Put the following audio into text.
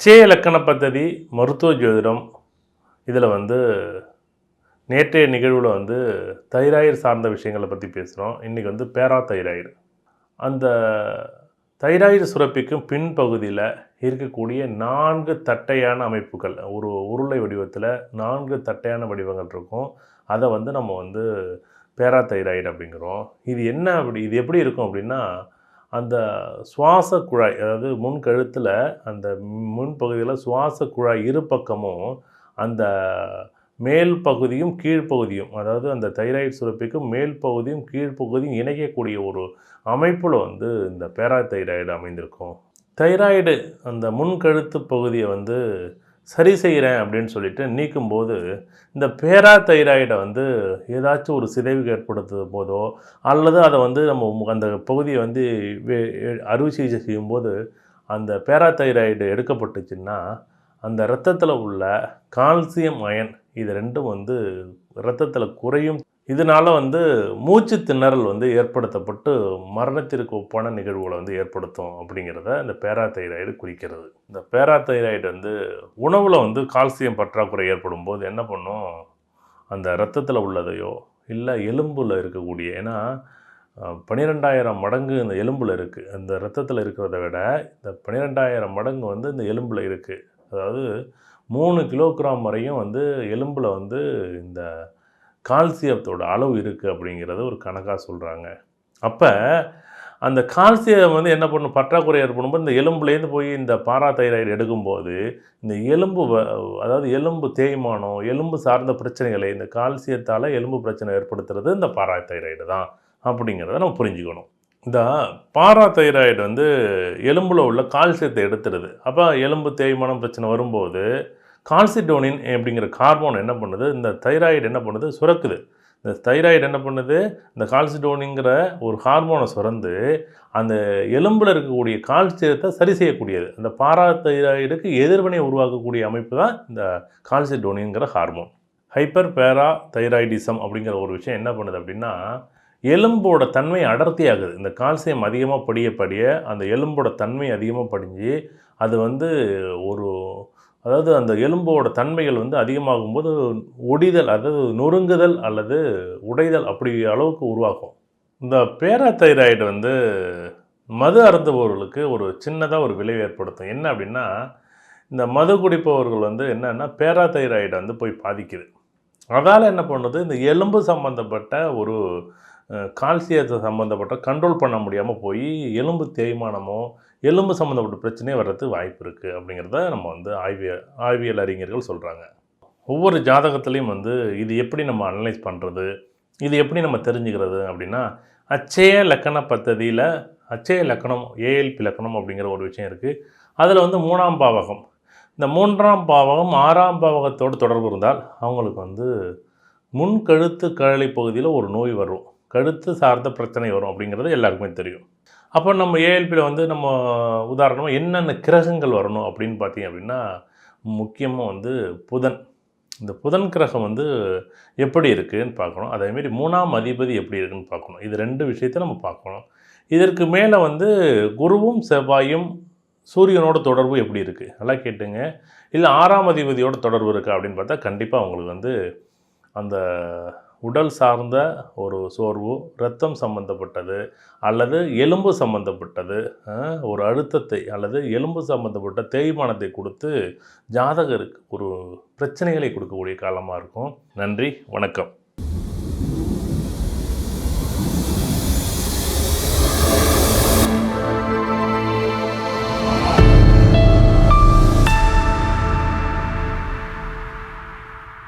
அச்சய இலக்கண பദ്ധதி மருத்துவ ஜோதிடம். இதில் வந்து நேற்றைய நிகழ்வில் வந்து தைராய்டு சார்ந்த விஷயங்களை பற்றி பேசுகிறோம் இன்றைக்கி வந்து பேரா தைராய்டு அந்த தைராய்டு சுரப்பிக்கும் பின்பகுதியில் இருக்கக்கூடிய நான்கு தட்டையான அமைப்புகள் ஒரு உருளை வடிவத்தில் நான்கு தட்டையான வடிவங்கள் இருக்கும். அதை வந்து நம்ம வந்து பேரா தைராய்டு அப்படிங்கிறோம். இது என்ன அப்படி இது எப்படி இருக்கும் அப்படின்னா அந்த சுவாச குழாய் அதாவது முன் கழுத்தில் அந்த முன் பகுதியில் சுவாச குழாய் இரு பக்கமும் அந்த மேல் பகுதியும் கீழ்ப்பகுதியும் அதாவது அந்த தைராய்டு சுரப்பிக்கும் மேல் பகுதியும் கீழ்ப்பகுதியும் இணைக்கக்கூடிய ஒரு அமைப்பில் வந்து இந்த பேரா தைராய்டு அமைந்திருக்கும். தைராய்டு அந்த முன்கழுத்து பகுதியை வந்து சரி செய்கிறேன் அப்படின்னு சொல்லிட்டு நீக்கும்போது இந்த பேரா தைராய்டை வந்து ஏதாச்சும் ஒரு சிதைவு ஏற்படுத்தும் போதோ அல்லது அதை வந்து நம்ம அந்த பகுதியை வந்து அறுவை சிகிச்சை செய்யும்போது அந்த பேரா தைராய்டு எடுக்கப்பட்டுச்சுன்னா அந்த இரத்தத்தில் உள்ள கால்சியம் அயன் இது ரெண்டும் வந்து இரத்தத்தில் குறையும். இதனால் வந்து மூச்சு திணறல் வந்து ஏற்படுத்தப்பட்டு மரணத்திற்கு ஒப்பான நிகழ்வுகளை வந்து ஏற்படுத்தும் அப்படிங்கிறத இந்த பேராதைராய்டு குறிக்கிறது. இந்த பேராதைராய்டு வந்து உணவில் வந்து கால்சியம் பற்றாக்குறை ஏற்படும் போது என்ன பண்ணும்? அந்த இரத்தத்தில் உள்ளதையோ இல்லை எலும்பில் இருக்கக்கூடிய ஏன்னா பன்னிரெண்டாயிரம் மடங்கு இந்த எலும்பில் இருக்குது அந்த இரத்தத்தில் இருக்கிறத விட இந்த பன்னிரெண்டாயிரம் மடங்கு வந்து இந்த எலும்பில் இருக்குது அதாவது மூணு கிலோகிராம் வரையும் வந்து எலும்பில் வந்து இந்த கால்சியத்தோட அளவு இருக்குது அப்படிங்கிறத ஒரு கணக்காக சொல்கிறாங்க அப்போ அந்த கால்சியம் வந்து என்ன பண்ணும்? பற்றாக்குறை ஏற்படும்போது இந்த எலும்புலேருந்து போய் இந்த பாராதைராய்டு எடுக்கும்போது இந்த எலும்பு வ- அதாவது எலும்பு தேய்மானம் எலும்பு சார்ந்த பிரச்சனைகளை இந்த கால்சியத்தால் எலும்பு பிரச்சனை ஏற்படுத்துறது இந்த பாராதைராய்டு தான் அப்படிங்கிறத நம்ம புரிஞ்சுக்கணும். இந்த பாரா தைராய்டு வந்து எலும்பில் உள்ள கால்சியத்தை எடுத்துடுது. அப்போ எலும்பு தேய்மானம் பிரச்சனை வரும்போது கால்சிடோனின் அப்படிங்கிற ஹார்மோன் என்ன பண்ணுது? இந்த தைராய்டு என்ன பண்ணுது? சுரக்குது. இந்த தைராய்டு என்ன பண்ணுது? இந்த கால்சிடோனிங்கிற ஒரு ஹார்மோனை சுரந்து அந்த எலும்பில் இருக்கக்கூடிய கால்சியத்தை சரி செய்யக்கூடியது. அந்த பாரா தைராய்டுக்கு எதிர்வினை உருவாக்கக்கூடிய அமைப்பு தான் இந்த கால்சிடோனிங்கிற ஹார்மோன். ஹைப்பர் பேரா தைராய்டிசம் அப்படிங்கிற ஒரு விஷயம் என்ன பண்ணுது அப்படின்னா எலும்போட தன்மை அடர்த்தியாகுது. இந்த கால்சியம் அதிகமாக படிய படிய அந்த எலும்போட தன்மை அதிகமாக படிஞ்சு அது வந்து ஒரு அதாவது அந்த எலும்போட தன்மைகள் வந்து அதிகமாகும் போது ஒடிதல் அதாவது நொறுங்குதல் அல்லது உடைதல் அப்படி அளவுக்கு உருவாகும். இந்த பேராதைராய்டு வந்து மது அருந்துபவர்களுக்கு ஒரு சின்னதாக ஒரு விளைவு ஏற்படுத்தும். என்ன அப்படின்னா இந்த மது குடிப்பவர்கள் வந்து என்னென்னா பேராதைராய்டை வந்து போய் பாதிக்குது. அதால் என்ன பண்ணுது? இந்த எலும்பு சம்மந்தப்பட்ட ஒரு கால்சியத்தை சம்மந்தப்பட்ட கண்ட்ரோல் பண்ண முடியாமல் போய் எலும்பு தேய்மானமோ எலும்பு சம்மந்தப்பட்ட பிரச்சனையே வர்றதுக்கு வாய்ப்பு இருக்குது அப்படிங்கிறத நம்ம வந்து ஆய்வியல் ஆய்வியல் அறிஞர்கள் சொல்கிறாங்க ஒவ்வொரு ஜாதகத்துலேயும் வந்து இது எப்படி நம்ம அனலைஸ் பண்ணுறது இது எப்படி நம்ம தெரிஞ்சுக்கிறது அப்படின்னா அச்சய லக்கண பத்ததியில் அச்சய லக்கணம் ஏஎல்பி லக்கணம் அப்படிங்கிற ஒரு விஷயம் இருக்குது அதில் வந்து மூணாம் பாவகம். இந்த மூன்றாம் பாவகம் ஆறாம் பாவகத்தோடு தொடர்பு இருந்தால் அவங்களுக்கு வந்து முன் கழுத்து கழலை பகுதியில் ஒரு நோய் வரும். கழுத்து சார்ந்த பிரச்சனை வரும் அப்படிங்கிறது எல்லாருக்குமே தெரியும். அப்போ நம்ம ஏஎல்பியில் வந்து நம்ம உதாரணமாக என்னென்ன கிரகங்கள் வரணும் அப்படின்னு பார்த்தீங்க அப்படின்னா முக்கியமாக வந்து புதன். இந்த புதன் கிரகம் வந்து எப்படி இருக்குதுன்னு பார்க்கணும். அதேமாரி மூணாம் அதிபதி எப்படி இருக்குன்னு பார்க்கணும். இது ரெண்டு விஷயத்தை நம்ம பார்க்கணும். இதற்கு மேலே வந்து குருவும் செவ்வாயும் சூரியனோட தொடர்பு எப்படி இருக்குது நல்லா கேட்டுங்க. இல்லை ஆறாம் அதிபதியோட தொடர்பு இருக்கா அப்படின்னு பார்த்தா கண்டிப்பாக அவங்களுக்கு வந்து அந்த உடல் சார்ந்த ஒரு சோர்வு இரத்தம் சம்பந்தப்பட்டது அல்லது எலும்பு சம்பந்தப்பட்டது ஒரு அழுத்தத்தை அல்லது எலும்பு சம்பந்தப்பட்ட தேய்மானத்தை கொடுத்து ஜாதகருக்கு ஒரு பிரச்சனைகளை கொடுக்கக்கூடிய காலமாக இருக்கும். நன்றி வணக்கம்.